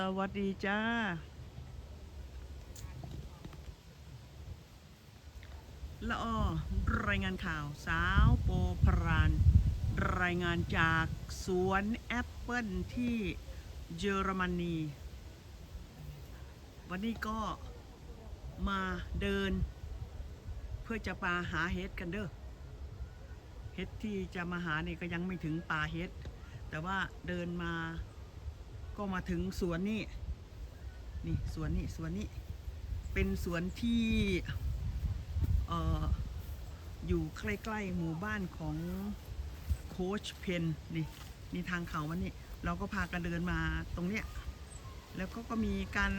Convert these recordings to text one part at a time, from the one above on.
สวัสดีจ้า ละออรายงานข่าวสาวโปพราน รายงานจากสวนแอปเปิลที่เยอรมนี วันนี้ก็มาเดิน เพื่อจะมาหาเห็ดกันเด้อ เห็ดที่จะมาหานี่ก็ยังไม่ถึงป่าเห็ด แต่ว่าเดินมา ก็มาถึงสวนนี่นี่สวนนี่สวนนี้เป็นสวนที่เอ่ออยู่ใกล้ๆหมู่บ้านของโคชเพนนี่นี่ทางเขาวันนี้เราก็พากันเดินมาตรงเนี้ยแล้วก็ก็มีการ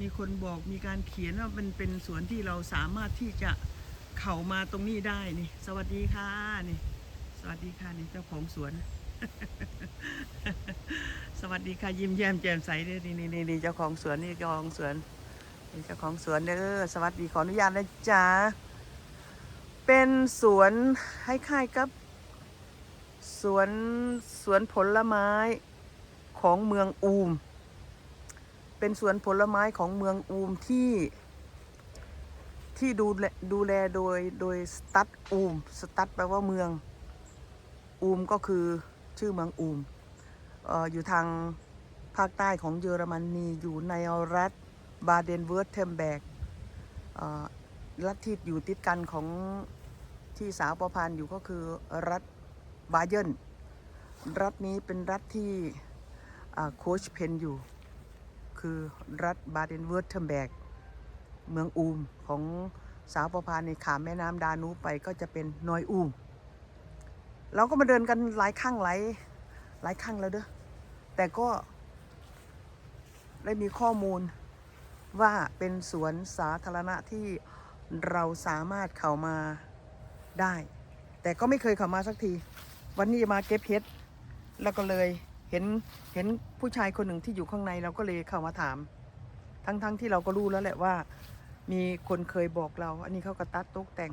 มีคนบอกมีการเขียนว่ามันเป็นสวนที่เราสามารถที่จะเข้ามาตรงนี้ได้นี่ สวัสดีค่ะนี่ สวัสดีค่ะนี่เจ้าของสวน สวัสดีค่ะยิ้มแย้มแจ่มใสเนี่นี่นี่นี่เจ้าของสวนนี่เจ้าของสวนนี่เจ้าของสวนเด้อสวัสดีขออนุญาตนะจ๊ะเป็นสวนให้ค่ายกับ สวนสวนผลไม้ของเมืองอูม เป็นสวนผลไม้ของเมืองอูมที่ที่ดูแลดูแลโดยโดยสตัดอูมสตัดแปลว่าเมืองอูมก็คือ ชื่อเมืองอูมออยู่ทางภาคใต้ของเยอรมนีอยู่ในรัฐบาเดนเวิร์ตเทมแบกรัฐที่อยู่ติดกันของที่สาวประพันธ์อยู่ก็คือรัฐบาเยนรัฐนี้เป็นรัฐที่โคชเพนอยู่ คือรัฐบาเดนเวิร์ตเทมแบกเมืองอูมของสาวประพานในขามแม่น้ำดานูไปก็จะเป็นนอยอูม เราก็มาเดินกันหลายครั้งหลายหลายครั้งแล้วเด้อแต่ก็ได้มีข้อมูลว่าเป็นสวนสาธารณะที่เราสามารถเข้ามาได้ แต่ก็ไม่เคยเข้ามาสักที วันนี้จะมาเก็บเห็ดแล้วก็เลยเห็นเห็นผู้ชายคนหนึ่งที่อยู่ข้างในเราก็เลยเข้ามาถาม ทั้งๆทที่เราก็รู้แล้วแหละว่า มีคนเคยบอกเรา อันนี้เขาก็ตัดตกแต่ง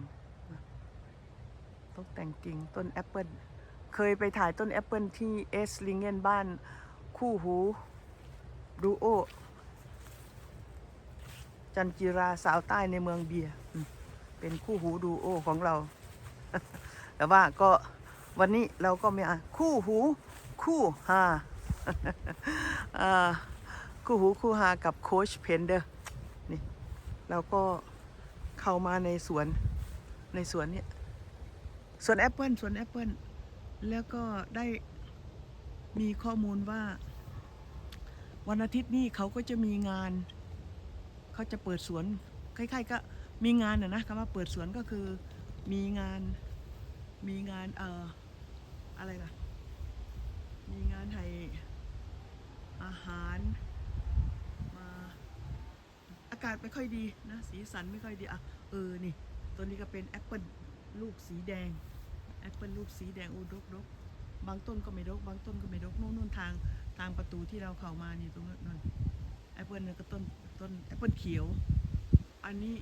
ตกแต่งกิ่งต้นแอปเปิลเคยไปถ่ายต้นแอปเปิลที่เอสลิงเกนบ้านคู่หูดูโอ จันจิราสาวใต้ในเมืองเบียร์เป็นคู่หูดูโอของเรา แต่ว่าก็วันนี้เราก็ไมีอะคู่หูคู่ฮาคู่หูคู่ฮากับโคชเพนเดอร์นี่เราก็เข้ามาในสวนในสวนเนี้ย ส่วนแอปเปิลส่วนแอปเปิลแล้วก็ได้มีข้อมูลว่า วันอาทิตย์นี้เขาก็จะมีงาน เขาจะเปิดสวนคล้ายๆก็มีงานน่ะนะคำว่าเปิดสวนก็คือมีงานมีงานเอ่ออะไรล่ะมีงานให้อาหารมาอากาศไม่ค่อยดีนะสีสันไม่ค่อยดีอะเออนี่ตัวนี้ก็เป็นแอปเปิล ลูกสีแดงแอปเปิลลูกสีแดงโอ้ดกดกบางต้นก็ไม่ดก บางต้นก็ไม่ดกนู่นนู่นทางทางประตูที่เราเข้ามานี่ตรงนั้นนั่นแอปเปิลเนี่ยก็ต้นต้นแอปเปิลเขียว อันนี้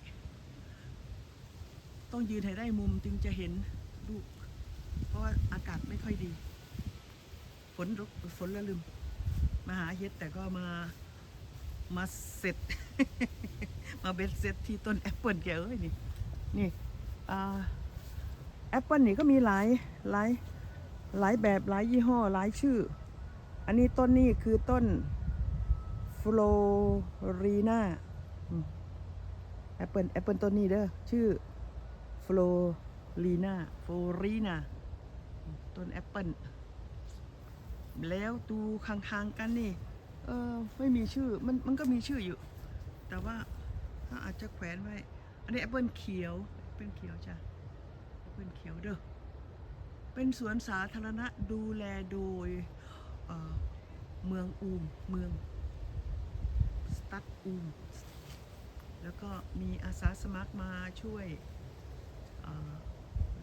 ต้องยืนให้ได้มุมจึงจะเห็นลูก เพราะว่าอากาศไม่ค่อยดี ฝนรกฝนละลืมมาหาเฮ็ดแต่ก็มามาเสร็จ มาเบ็ดเสร็จที่ต้นแอปเปิลแกเอ้ยนี่นี่อ่า แอปเปิลนี่ก็มีหลายหลายหลายแบบหลายยี่ห้อหลายชื่อ อันนี้ต้นนี้คือต้นฟลอรีนาแอปเปิลแอปเปิลต้นนี้เด้อชื่อฟลอรีนาฟลอรีนาต้นแอปเปิลแล้วดูข้างๆกันนี่ เออไม่มีชื่อมันมันก็มีชื่ออยู่ แต่ว่าอาจจะแขวนไว้ อันนี้แอปเปิลเขียวแอปเปิลเขียวจ้ะ เป็นเขียวเด้อ เป็นสวนสาธารณะดูแลโดยเเมืองอูม เมืองสตัดอูม แล้วก็มีอาสาสมัครมาช่วย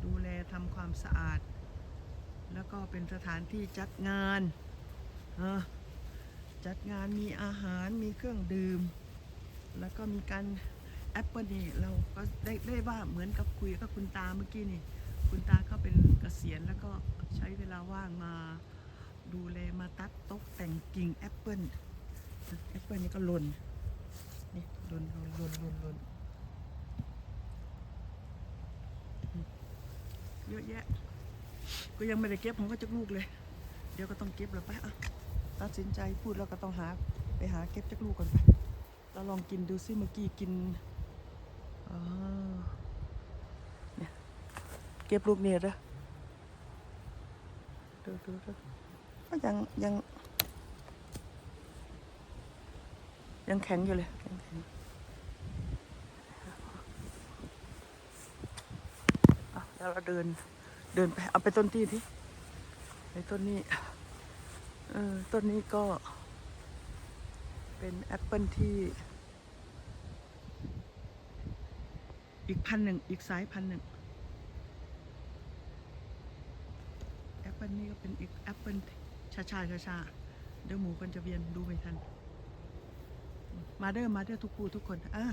ดูแลทำความสะอาด แล้วก็เป็นสถานที่จัดงานจัดงานมีอาหารมีเครื่องดื่ม แล้วก็มีการ แอปเปิลนี่เราก็ได้ได้ว่าเหมือนกับคุยกับคุณตาเมื่อกี้นี่ คุณตาเขาเป็นเกษียณแล้วก็ใช้เวลาว่างมาดูแลมาตัดตกแต่งกิ่งแอปเปิลแอปเปิลนี่ก็หล่นนี่หล่นหล่นหล่นหล่นหล่นเยอะแยะ ก็ยังไม่ได้เก็บผมก็จะลูกเลย เดี๋ยวก็ต้องเก็บแล้วไปอะตัดสินใจพูดแล้วก็ต้องหาไปหาเก็บจักลูกก่อนไปเราลองกินดูซิเมื่อกี้กิน เนี่ยเก็บลูกเนี่ยเด้อดูดูดูก็ยังยัง ยังแข็งอยู่เลยยังแข็งเดี๋ยวเราเดินเดินไปเอาไปต้นที่ที่ไอ้ต้นนี้เออต้นนี้ก็เป็นแอปเปิลที่ อีกพันหนึ่งอีกสายพันหนึ่งแอปเปิลนี่ก็เป็นอีกแอปเปิลชาชาชาชาเดี๋ยวหมูกันจะเวียนดูไม่ทัน มาเด้อมาเด้อทุกผู้ทุกคนอะ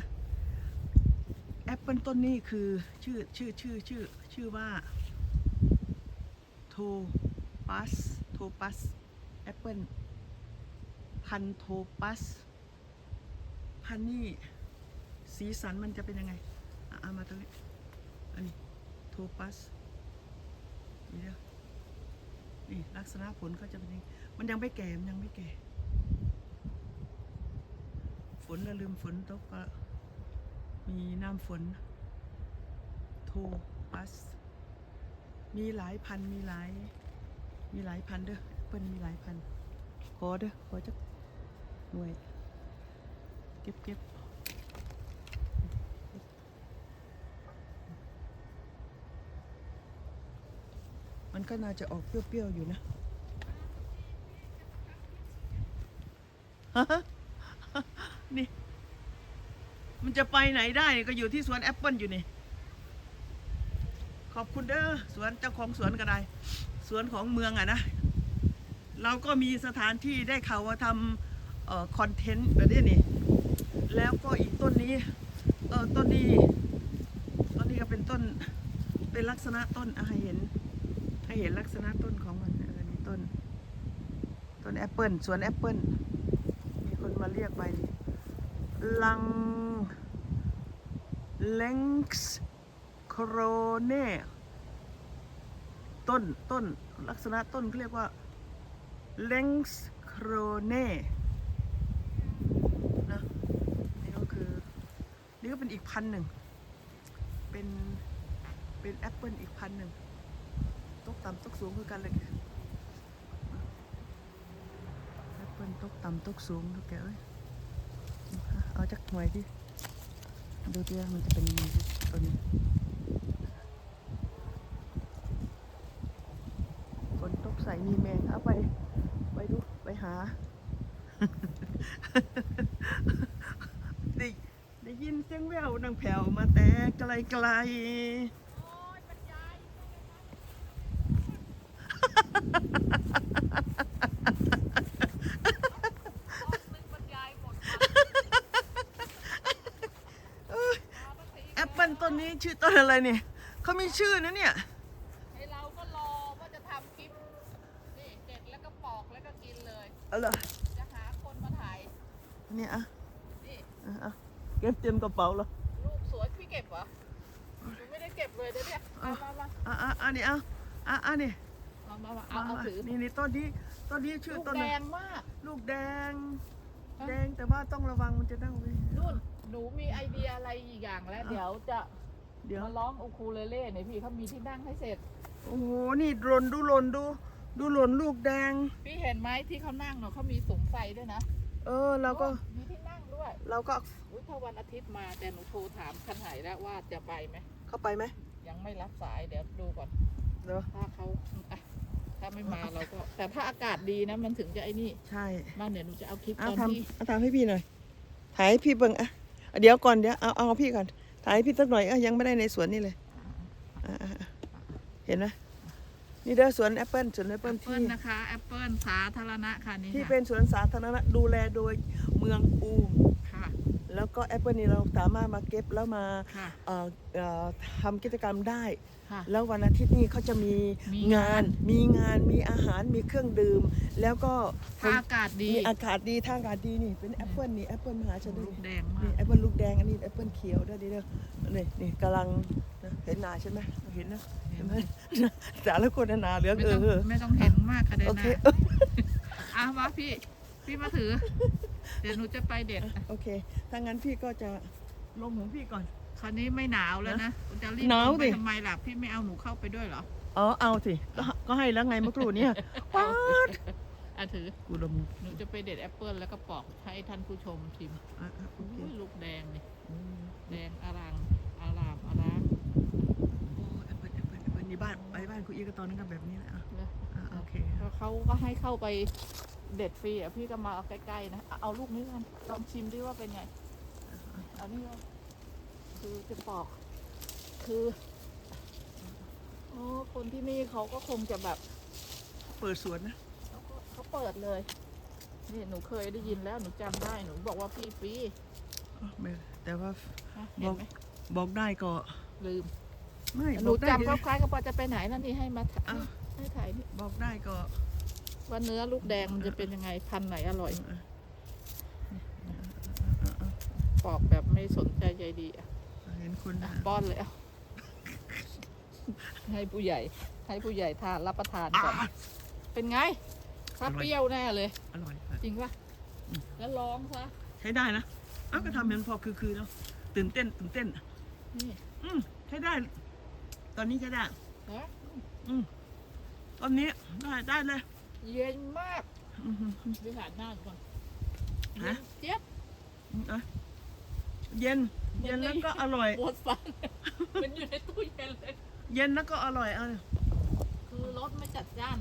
แอปเปิลต้นนี้คือชื่อชื่อชื่อชื่อชื่อว่าโทปัสโทปัสแอปเปิลพันโทปัสพันนี่สีสันมันจะเป็นยังไง เอามาตรงนี้ อันนี้โทปัสนี่เด้อนี่ลักษณะผลก็จะเป็นอยังนี้ มันยังไม่แก่ มันยังไม่แก่ ฝนล้วลืมฝนตกก็ มีน้ำฝน โทปัส มีหลายพัน มีหลาย มีหลายพันเด้อเปิ้นมีหลายพัน ขอเด้อ ขอจักหน่วย เก็บเก็บ มันก็น่าจะออกเปรี้ยวๆอยู่นะนี่ มันจะไปไหนได้ก็อยู่ที่สวนแอปเปิลอยู่นี่ ขอบคุณเด้อสวนเจ้าของสวนก็ได้ สวนของเมืองอะนะ เราก็มีสถานที่ได้ข่าวว่าทำออคอนเทนต์แบบนี้นี่ แล้วก็อีกต้นนี้ เออต้นนี้ ต้นนี้ก็เป็นต้น เป็นลักษณะต้นอะให้เห็น ให้เห็นลักษณะต้นของมันเออนี่ต้น ต้นแอปเปิลสวนแอปเปิลมีคนมาเรียกไปลังเลงส์โครเน่ต้นต้นลักษณะต้นเขาเรียกว่าเลงส์โครเน่นะนี่ก็คือ นี่ก็เป็นอีกพันหนึ่ง เป็น เป็นแอปเปิลอีกพันหนึ่ง กต่ำตกสูงคือกันเลยแอปเปิลตกต่ำตกสูงทุกแกเอ้ยเอาจากหน่วยที่ดูดิว่ามันจะเป็นยังไงตัวนี้ฝนตกใส่มีแมงเอาไป ไปดู ไปหา ได้ได้ยินเสียงแววนางแผ่วมาแต่ไกลไกลๆเอ้ยแอปเปิลต้น นี้ชื่อต้นอะไรเนี่ยเขามีชื่อนะเนี่ยไอเราก็รอว่าจะทำคลิปนี่เด็ดแล้วก็ปอกแล้วก็กินเลย เอาเหรอจะหาคนมาถ่ายเนี่ยอะนี่อะอะเก็บเตรียมกระเป๋าเหรอลูกสวยพี่เก็บเหรอหนูไม่ได้เก็บเลยเดี๋ยวเนี่ยเอามามาอะอะอะนี่เอาอะอะนี่เอามามาเอาเอาถือนี่นี่ต้นนี้ต้นนี้ชื่อลูกต้นแดอะไรงมาก ลูกแดงฮะแดงแต่ว่าต้องระวังมันจะเน่าไหมนุ่นหนูมีไอเดียอะไรอีกอย่างแล้ว เดี๋ยวจะ เดี๋ยว มาร้องอูคูเลเล่เนี่ยพี่เขามีที่นั่งให้เสร็จ โอ้โห นี่หล่นดูหล่นดู ดูหล่นลูกแดง พี่เห็นไหมที่เขานั่งเนาะเขามีสุมไฟด้วยนะเออเราก็มีที่นั่งด้วยเราก็อุ๊ยถ้าวันอาทิตย์มาแต่หนูโทรถามคันไหนแล้วว่าจะไปไหมเข้าไปไหมยังไม่รับสายเดี๋ยวดูก่อนเดี๋ยวถ้าเขาอะถ้าไม่มาเราก็ แต่ถ้าอากาศดีนะมันถึงจะไอ้นี่ใช่มาเดี๋ยวหนูจะเอาคลิปเอาตอนทที่ำเอาทำให้พี่หน่อยถ่ายให้พี่เบิ่งอะอะเดี๋ยวก่อนเดี๋ยวเอาเอาพี่ก่อน ถ่ายให้พี่สักหน่อยอะยังไม่ได้ในสวนนี่เลยอะอะอะเห็นไหมนี่เด้อสวนแอปเปิลสวนแอปแอเปิลปเปิที่ลนะคะแอปเปิลสาธารณะค่ะนี่ที่ค่ะเป็นสวนสาธารณะดูแลโดยเมืองอูมค่ะ แล้วก็แอปเปิลนี่เราสามารถมาเก็บแล้วมาค่ะ เอ่อเอ่อทำกิจกรรมได้ ค่ะ แล้ววันอาทิตย์นี่เขาจะมีมีงานมีงาน มีอาหาร มีเครื่องดื่ม แล้วก็ถ้าอากาศดีมีอากาศดีทางอากาศดีนี่เป็นแอปเปิลนี่แอปเปิลมหาชนลูกแดงมานี่ก แอปเปิลลูกแดงอันนี้แอปเปิลเขียวด้วยดิเด้อนี่นี่กำลังนะเห็นหนาใช่ไหมเห็นนะเห็เห็นนไหมจ๋าแล้วคนหนาเหลืองไม่เอต้อองเออไม่ต้องเห็นมากค่ะเดโอนาเคอะมาพี่ พี่มาถือ เดี๋ยวหนูจะไปเด็ดโอเค ถ้างั้นพี่ก็จะลงของพี่ก่อน คราวนี้ไม่หนาวแล้วนะจะรีบหนาวลงไปดิ ทำไมล่ะพี่ไม่เอาหนูเข้าไปด้วยเหรออ๋อเอาสิก็ก็ให้แล้วไงเมื่อครู่เนี่ยป๊าดอะถือกูดมหนูจะไปเด็ดแอปเปิลแล้วก็ปอกให้ท่านผู้ชมชิมอะอะโอเคอุ้ยลูกแดงนี่อืมแดงอารามอารามอารามโอ้แอปเปิลแอปเปิลแอปเปิลนี่บ้านไปบ้านคุณอีกก็ตอนนั้นก็แบบนี้แหละอะแล้วอะโอเค แล้วเขาก็ให้เข้าไป เด็ดฟรีอะพี่ก็มาเอาใกล้ๆนะเอาเอาลูกนี้กันลองชิมดิว่าเป็นไงเอานี่ว่าคือจะปอก คือโอ้คนที่นี่เขาก็คงจะแบบเปิดสวนนะเขาก็เขาเปิดเลยนี่หนูเคยได้ยินแล้วหนูจำได้หนูบอกว่าพี่ฟรีอ๋อไม่แต่ว่านะเห็นไหมบอกได้ก็ ลืม ไม่หบนูอกได้จำคล้ายๆกับว่าจะไปไหนนั่นนี่ให้มาถ่ายอ้าว ให้ถ่ายนี่บอกได้ก็ ว่าเนื้อลูกแดงมันจะเป็นยังไงพันธุ์ไหนอร่อยเออปอกแบบไม่สนใจใจดีอะเห็นคนอะอะป้อนเลยอะให้ผู้ใหญ่ ให้ผู้ใหญ่ทานรับประทานก่อนอะเป็นไงถ้าอร่อยเปรี้ยวแน่เลย อร่อยค่ะจริงป่ะแล้วร้องซะใช้ได้นะเอ้าก็ทำเห็นพอคือคือๆเนาะตื่นเต้นตื่นเต้นนี่อืมใช้ได้ ตอนนี้ใช้ได้นะอืมตอนนี้ได้ได้เลย เย็นมากอืมอืมอืมดูหาหน้าก่อนฮะเย็นเจี๊ยบอืมอะเย็น เย็นแล้วก็อร่อย ปวดฟัน มันอยู่ในตู้เย็นเลย เย็นแล้วก็อร่อยเอาคือรสไม่จัดจ้าน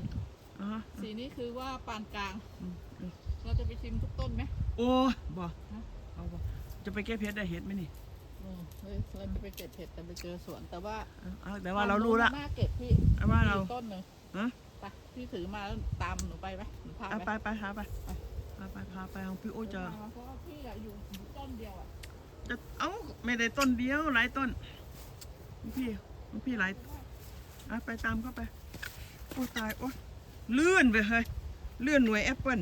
อ่าฮะสีนี้คือว่าปานกลาง อืมอืมเราจะไปชิมทุกต้นไหม โอ้ยบ่ฮะ เอาบ่จะไปแก้เพชรได้เห็ดไหมนี่อืมเฮ้ยเราจะไปเก็บเห็ดแต่ไปเจอสวนแต่ว่าเอาเอาแต่ว่าเรารู้ละหน้าเก็บพี่เอาว่าเรามีต้นหนึ่งฮะ ไปพี่ถือมาแล้วตามหนูไปไหมหนูพาเอาไปไปไปหาไปพาไปพาไปของพี่โอ้จะเพราะว่าพี่อะอยู่อยู่ต้นเดียวอะจะเอ้าไม่ได้ต้นเดียวหลายต้นพี่พี่หลายอะไปตามเข้าไป โอ้ตายโอ้เลื่อนไปเฮ้ยเลื่อนหน่วยแอปเปิล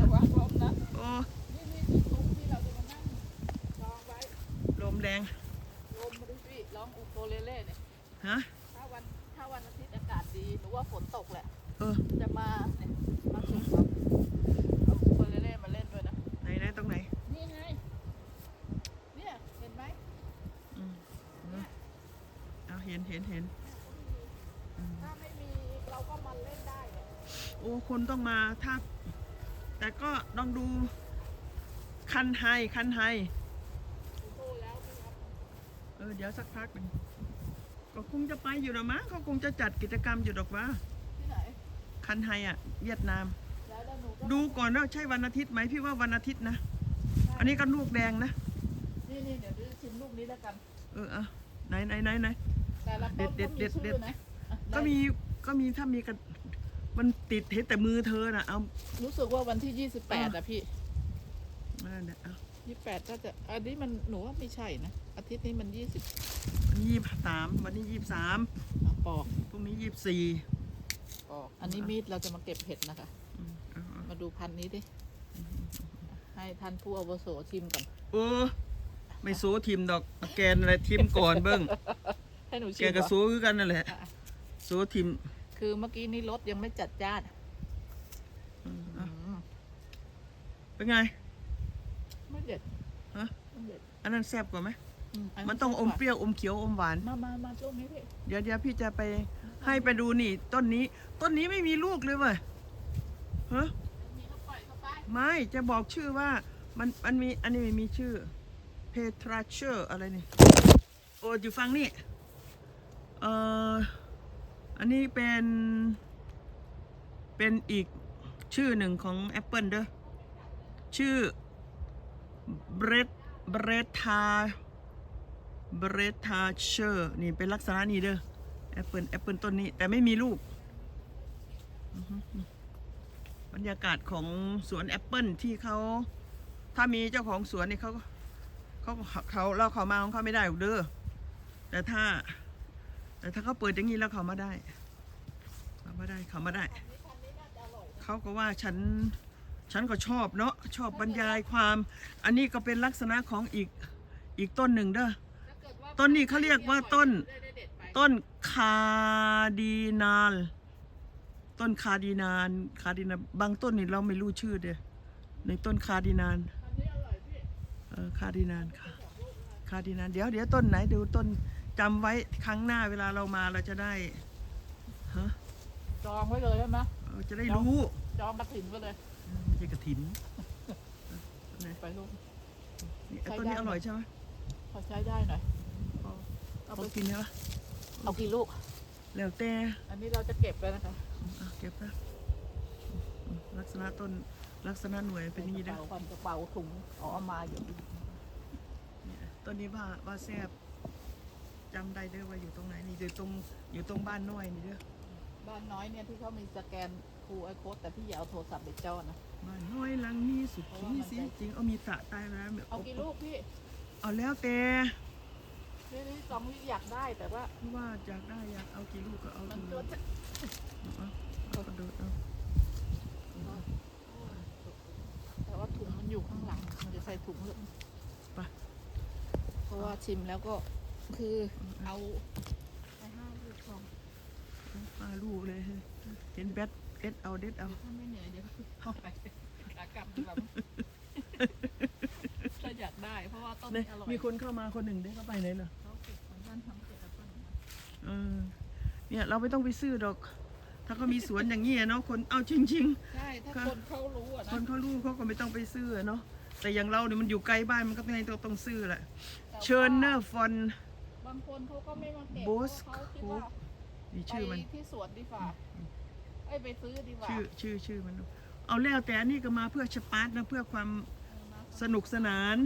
ระวังลมนะโอ้นี่นี่คือซุ้มที่เราจะมานั่งลองไว้ลมแรงลมมาดูพี่ร้องอูโคเลเล่เนี่ยฮะถ้าวันถ้าวันอาทิตย์อากาศดีหรือว่าฝนตกแหละเออจะมาเนี่ยมาถึงครับเอาอูโคเลเล่มาเล่นด้วยนะ ไหนไหนตรงไหนนี่ไง เนี่ย เห็นไหมอืมอืมเอาเห็นเห็นเห็นอืมถ้าไม่มีเราก็มาเล่นได้เนี่ยโอ้คนต้องมาถ้า แต่ก็ลองดู คันไฮคันไฮอูโคแล้วพี่ครับ เออเดี๋ยวสักพักหนึ่ง ก็คงจะไปอยู่นะมั้งเขาคงจะจัดกิจกรรมอยู่ดอกว่าที่ไหนคันไฮอะเวียดนาม แล้วแล้วหนูก็ดูก่อนว่าใช่วันอาทิตย์ไหมพี่ว่าวันอาทิตย์นะ อันนี้ก็ลูกแดงนะ นี่นี่เดี๋ยวดูชิมลูกนี้แล้วกัน เออเอาไหนไหนไหนไหน แต่ละต้นเด็ดเด็ดก็มีเด็ดชื่อนะอะก็มีก็มีถ้ามีกันมันติดเห็นแต่มือเธอน่ะเอารู้สึกว่าวันที่ 28อะพี่ นั่นแหละเอา 28ก็จะ อันนี้มันหนูว่าไม่ใช่นะ อาทิตย์นี้มัน20วันนี้ยี่สามวันนี้ยี่สามอะปอก พรุ่งนี้ยี่สี่ปอก อันนี้มีดเราจะมาเก็บเห็ดนะคะ มาดูพันธุ์นี้ดิ ให้ท่านผู้อาวุโสชิมก่อนโอ้ไม่โซทีมดอก แกนอะไรทีมก่อนเบิ้งให้หนูชิแกมกับก่โซอนคือกันนั่นแหละอะโซทีมคือเมื่อกี้นี้รสยังไม่จัดจ้าน อืมอือะมเป็นไงไม่ เด็ดฮะไม่เด็ดอันนั้นแซ่บกว่าไหมอือัมันต้องอมเปรี้ยวอมเขียวอมหวาน มามามาช่วงนี้พี่เดี๋ยวเดี๋ยวพี่จะไปให้ไปดูนี่ ต้นนี้ ต้นนี้ไม่มีลูกเลยเว้ยฮะมีก็ปล่อยเข้าไปไม่จะบอกชื่อว่ามันมันมีอันนี้ไม่มีชื่อเพทราเชอร์อะไรนี่โอ้อยู่ฟังนี่เอ่ออันนี้เป็นเป็นอีกชื่อหนึ่งของ Apple เด้อชื่อ เบรดเบรดทาเบรดทาเชอร์นี่เป็นลักษณะนี้เด้อ Apple Apple ต้นนี้ แต่ไม่มีลูก บรรยากาศของสวนแอปเปิลที่เขาถ้ามีเจ้าของสวนนี่เขาเขาเขาเราเขามาของเขาไม่ได้เด้อแต่ถ้า แต่ถ้าเขาเปิดอย่างนี้แล้วเขามาได้เขามาได้เขามาได้ เขาก็ว่าฉัน ฉันก็ชอบเนาะชอบบรรยายความ อันนี้ก็เป็นลักษณะของอีกอีกต้นหนึ่งเด้อถ้าเกิดว่าต้นนี้เขาเรียกว่าต้นได้ได้เด็ดไปต้นคาดีนาลต้นคาดีนานคาดีนาลบางต้นนี่เราไม่รู้ชื่อเด้อในต้นคาดีนานอันนี้อร่อยพี่เออคาดีนานค่ะคาดีนานเดี๋ยวเดี๋ยวต้นไหนดูต้นจำไว้ครั้งหน้าเวลาเรามาเราจะได้ฮะจองไว้เลยใช่ไหมเราจะได้รู้จองกระถิ่นไว้เลย ไม่ใช่กระถินต้นไหนไปลูกนี่ไอ้ต้นนี้อร่อยใช่ไหมพอใช้ได้หน่อยพอเอาพไปอกินใช่ปะเอากี่ลูกแล้วแต่อันนี้เราจะเก็บไปนะคะอะเก็บนะอืมลักษณะต้นลักษณะหน่วยเป็นอย่างนี้กนะระเป๋าก่อนกระเป๋าถุงอ๋อเอามาอยู่เนี่ยต้นนี้ว่าว่าแซบจำได้เด้อว่าอยู่ตรงไหนนี่อยู่ตรงอยู่ตรงบ้านน้อยนี่เด้อบ้านน้อยเนี่ยที่เขามีสแกน คูไอโค้ดแต่พี่อย่าเอาโทรศัพท์ไปจ้อนะบ้านน้อยหลังนี้สุขีสิจริงเอามีสระใต้น้ำเอากี่ลูกพี่เอาแล้วแต่นี่นี่สองที่อยากได้แต่ว่าที่ว่าอยากได้อยากเอากี่ลูกก็เอามันทีตัวละจะเอาเอากระโดดเอาแต่ว่าถุงมันอยู่ข้างหลัง มันจะใส่ถุงเลยไปเพราะว่าชิมแล้วก็คือเอาไปห้าลูกพอห้าลูกเลย เห็นแบทเด็ดเอาเด็ดเอาถ้าไม่เหนื่อยเดี๋ยวเข้าไปขากลับถ้าอยากได้เพราะว่าต้นนี้อร่อยมีคนเข้ามาคนหนึ่งได้เข้าไปไหนเหรอเขาเก็บของบ้านทำเก็บแอปเลมาเออเนี่ยเราไม่ต้องไปซื้อดอก ถ้าเขามีสวนอย่างนี้เนาะคนเอาจริงใช่ถ้าคนเขารู้อะนะคนเขารู้เขาก็ไม่ต้องไปซื้อเนาะแต่อย่างเราเนี่ยมันอยู่ไกลบ้านมันก็ต้องต้องต้องซื้อแหละเชิญเนอร์ฟอนบางคนเขาก็ไม่มาเก็บโบสเขาคิดว่าไปชื่อมันที่สวนดีกว่า ไอ้ยไปซื้อดีกว่าชื่อชื่อชื่อมันเอาแล้วแต่อันนี้ก็มาเพื่อชปาร์ตนะเพื่อความเออมาสนุกสนาน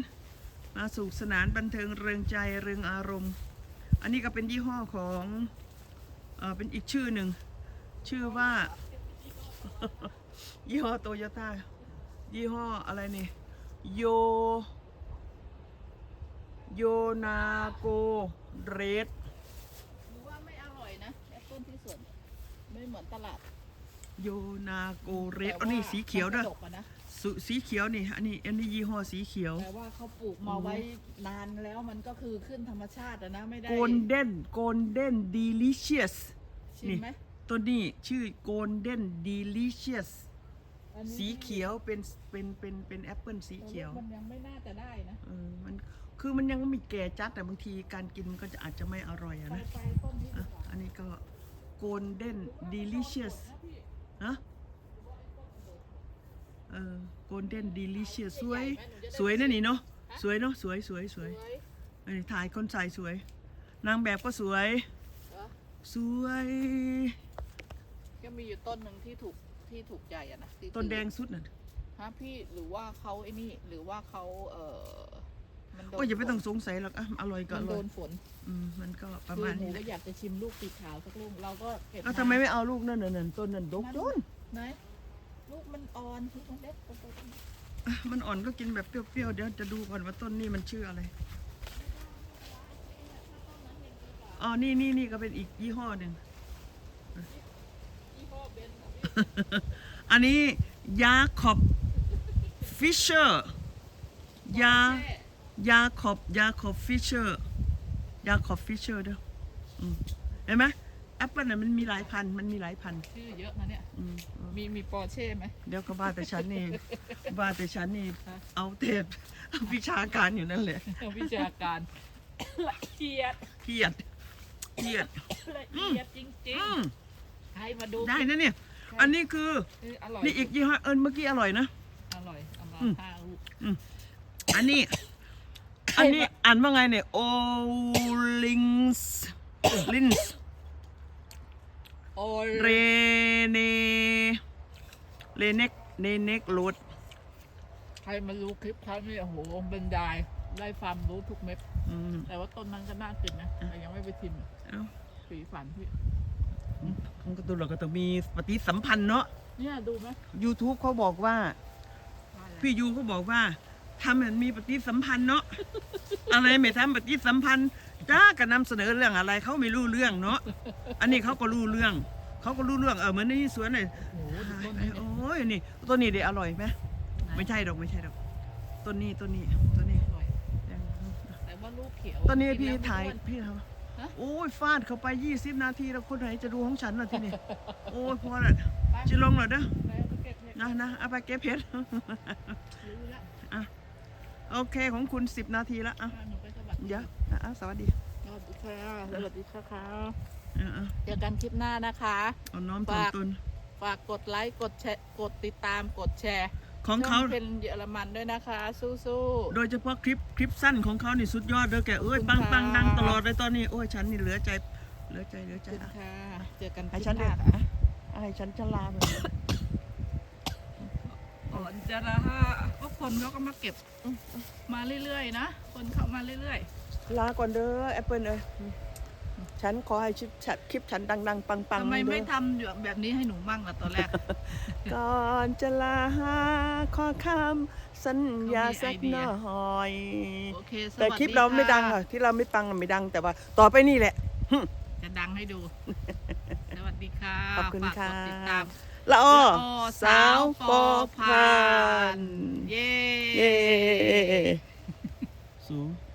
มาสุขสนานบันเทิงเริงใจเริงอารมณ์ อันนี้ก็เป็นยี่ห้อของเออเป็นอีกชื่อหนึ่ง ชื่อว่ายี่ห้อโตโยต้ายี่ห้ออะไรนี่โยโยนาโกเรดหรือว่าไม่อร่อยนะแอปเปิ้ลที่สวนไม่เหมือนตลาด โยนาโกเรดอันนี้สีเขียวด้วยมันกระดกอะนะสุสีเขียวนี่อันนี้อันนี้ยี่ห้อสีเขียว แต่ว่าเขาปลูกมาไว้นานแล้วมันก็คือขึ้นธรรมชาติอะนะไม่ได้ Golden Golden Delicious ชิมไหมตัวนี้ชื่อ Golden Delicious อันนี้สีเขียวเป็นเป็นเป็นเป็นแอปเปิลสีเขียวมันยังไม่น่าจะได้นะเออมันคือมันยังไม่มีแก่จัดแต่บางทีการกินมันก็จะอาจจะไม่อร่อยอะไปนะไปต้นนี้ดีอะกว่าอันนี้ก็ Golden Delicious ฮะเออ Golden Delicious สวย สวยนะนี่เนาะสวยเนาะสวยสวยสสววยยเออถ่ายคนใส่สวย นางแบบก็สวยเหรอสวยก็มีอยู่ต้นหนึ่งที่ถูกที่ถูกใจอะนะที่ต้นแดงสุดน่ะฮะพี่หรือว่าเขาไอ้นี่หรือว่าเขาเออ มันโดนโอ้ยอย่าไปต้องสงสัยหรอกอะอร่อยก็มัอนร่โดอยนฝนอืมมันก็ประคือมาณหนูนี้แหก็ละอยากจะชิมลูกสีขาวสักลูกเราก็เก็บเอาทำไมไม่เอาลูกนั่นน่ะนั่นต้นนั่นดกจนไหนลูกมันอ่อนลูกมันเล็กโตๆอะมันอ่อนก็กินแบบเปรี้ยวๆเดี๋ยวจะดูก่อนว่าต้นนี้มันชื่ออะไรอ๋อนี่นี่นี่ก็เป็นอีกยี่ห้อหนึ่ง ยี่ห้อเบนซ์อะพี่อันนี้ยาคอบฟิชเชอร์ยาแช่ ยาคอบยาคอบฟิชเชอร์ยาคอบฟิชเชอร์เด้ออืมเห็นไหมแอปเปิลน่ะมันมีหลายพันธุ์มันมีหลายพันธุ์ชื่อเยอะนะเนี่ย อืมมีมีปอร์เช่ไหม เดี๋ยวก็บ้าแต่ฉันนี่บ้าแต่ฉันนี่ฮะ เอาเทปวิชาการอยู่นั่นแหละวิชาการ ละเอียดเครียดเครียดละเอียดจริงอืมๆให้มาดูได้นะเนี่ย อันนี้คือเอออร่อยนี่อีกยี่ห้อเอิญเมื่อกี้อร่อยนะ อร่อยเอามาอืม ห้าลูกอันนี้ อันนี้อ่านว่าไงเนี่ยโอลิงส์ลินส์โอ้ยเรเนเรเน็กเนเน็กโรดใครมาดูคลิปเขาเนี่ยโอ้โหบรรยายได้ความรู้ทุกเม็ดอืม แต่ว่าต้นนั้นก็น่ากินนะแต่ยังไม่ไปชิมเอ้า สีสันพี่มันก็ตัวเราก็ต้องมีปฏิสัมพันธ์เนาะ เนี่ยดูไหม YouTube เขาบอกว่าว่าอะไรพี่ยูเขาบอกว่า ทำเหมือนมีปฏิสัมพันธ์เนาะ อะไรไม่ทำปฏิสัมพันธ์จ้าก็นำเสนอเรื่องอะไรเขาไม่รู้เรื่องเนาะ อันนี้เขาก็รู้เรื่อง เขาก็รู้เรื่องเออเหมือนในสวนเลยโอ้โหดูต้นนี้ดิโอ้ยนี่ต้นนี้เดี๋ยวอร่อยไหมไม่ใช่ดอกไม่ใช่ดอกต้นนี้ต้นนี้ต้นนี้อร่อยแต่ว่าลูกเขียวต้นนี้กิพี่แล้วถ่ายอ้วนพี่ทฮะำโอ้ยฟาดเข้าไปยี่สิบนาทีแล้วคนไหนจะดูของฉันล่ะที่นี่โอ้ยพอละไปจะลงเหรอเด้อไปเอาไปเก็บเห็ดนะนะเอาไปเก็บเพชรรู้แล้ว โอเคของคุณสิบนาทีละอะอะหนูไปสวัสดีเดี๋ยวอะอะสวัสดีสวัสดีค่ะสวัสดีค่ะค่ะเออเออเจอกันคลิปหน้านะคะเอาน้อมถ่อมฝากตนฝากกดไลค์กดแชร์กดติดตามกดแชร์ของเขาช่เป็นเยอรมันด้วยนะคะ สู้โดยเฉพาะคลิปคลิปสั้นของเขานี่สุดยอดเลยแกเอ้ยขอบปังคุณปังค่ะดังตลอดเลยตอนนี้โอ้ยฉันนี่เหลือใจเหลือใจเหลือๆใจขอบคุณอะค่ะเจอกันคให้ลิปฉันหเดี๋ยน้าวค่ะให้ฉันจะลาไปก่ อนจะละฮะก็คนเขาก็มาเก็บมาเรื่อยๆนะ คนเข้ามาเรื่อยลาก่อนเด้อแอปเปิลเอ้ยฉันขอให้คลิปฉันคลิปฉันดัง ๆ ปังๆๆทำไมเด้อไม่ทำแบบนี้ให้หนูมั่งล่ะตอนแรก ก่อนจะลาขอคำสัญญาเขามีสักไอเดีหยน่อยโอเคสแต่วัสคลิปดีเราไม่ดังค่ะอะที่เราไม่ปังอะไม่ดังแต่ว่า ต่อไปนี่แหละ จะดังให้ดู สวัสดีค่ะขอบคุณฝากค่ะกดติดตาม ละอ้อละอ้อสาวปอพาน เย้เย้สูง